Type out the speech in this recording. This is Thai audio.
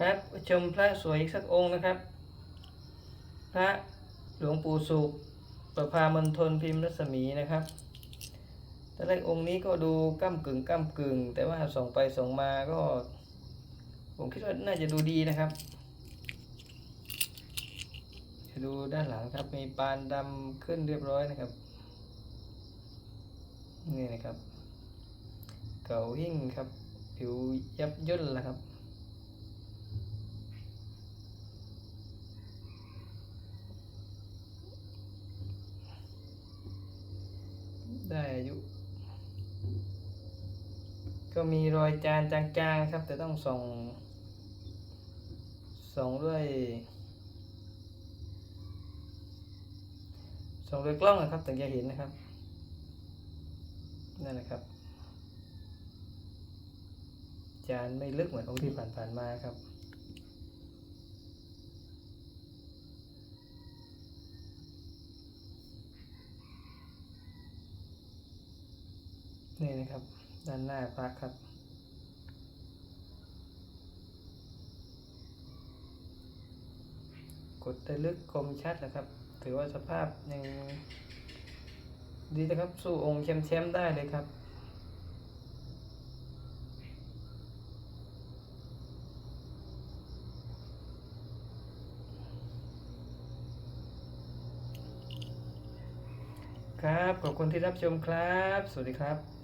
ครับชมพระสวยอีกสักองค์นะครับ พระหลวงปู่สุขประพามณฑลพิมพ์รัศมีนะครับตอนแรกองค์นี้ก็ดูก้ากึ่งก้ากึ่ง แต่ว่าส่องไปส่องมาก็ ผมคิดว่าน่าจะดูดีนะครับจะดูด้านหลังครับมีปานดำขึ้นเรียบร้อยนะครับ นี่นะครับ เก่าหิ่งครับ ผิวยับย่นแล้วครับ ได้อายุ ก็มีรอยจานจางๆครับ แต่ต้องส่องส่องด้วยส่องด้วยกล้องนะครับถึงจะเห็นนะครับนั่นนะครับ จานไม่ลึกเหมือนองค์ที่ผ่านๆมาครับ นี่นะครับ ด้านหน้าพระครับ กดได้ลึกคมชัดนะครับ ถือว่าสภาพยังดีนะครับ สู้องค์แชมป์ได้เลยครับครับ ขอบคุณที่รับชมครับ สวัสดีครับ